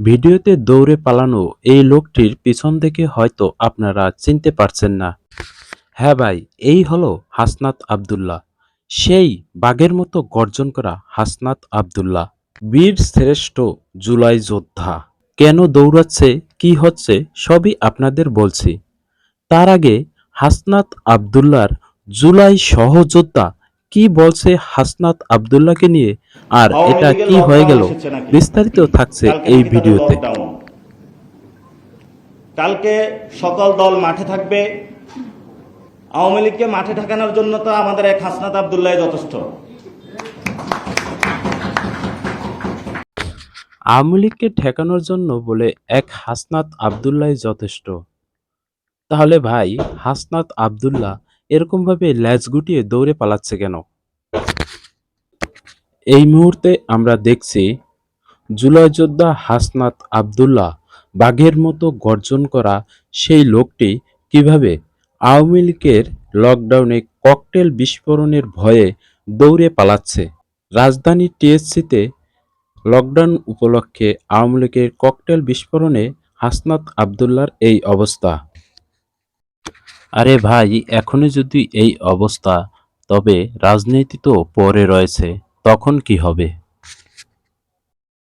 ভিডিওতে দৌড়ে পালানো এই লোকটির পিছন থেকে হয়তো আপনারা চিনতে পারছেন না। হ্যাঁ ভাই, এই হলো হাসনাত আব্দুল্লাহ। সেই বাঘের মতো গর্জন করা হাসনাত আব্দুল্লাহ, বীর শ্রেষ্ঠ জুলাই যোদ্ধা। কেন দৌড়াচ্ছে, কি হচ্ছে, সবই আপনাদের বলছি। তার আগে হাসনাত আব্দুল্লাহর জুলাই সহযোদ্ধা কি বলছে হাসনাত আব্দুল্লাহকে নিয়ে আর এটা কি হয়ে গেল? বিস্তারিত থাকছে এই ভিডিওতে। কালকে সকল দল মাঠে থাকবে। আওয়ামী লীগকে মাঠে ঠেকানোর জন্য তো আমাদের এক হাসনাত আবদুল্লাহ যথেষ্ট। আওয়ামী লীগকে ঠেকানোর জন্য বলে এক হাসনাত আবদুল্লাহ যথেষ্ট। তাহলে ভাই হাসনাত আবদুল্লাহ এরকম ভাবে ল্যাজ গুটিয়ে দৌড়ে পালাচ্ছে কেন? এই মুহূর্তে আমরা দেখছি জুলাইযোদ্ধা হাসনাত আবদুল্লাহ বাঘের মতো গর্জন করা সেই লোকটি কীভাবে আওয়ামী লীগের লকডাউনে ককটেল বিস্ফোরণের ভয়ে দৌড়ে পালাচ্ছে? রাজধানী টিএসসিতে লকডাউন উপলক্ষে আওয়ামী লীগের ককটেল বিস্ফোরণে হাসনাত আবদুল্লার এই অবস্থা। আরে ভাই, এখনই যদি এই অবস্থা, তবে রাজনীতি তো পরে রয়েছে। তখন কি হবে?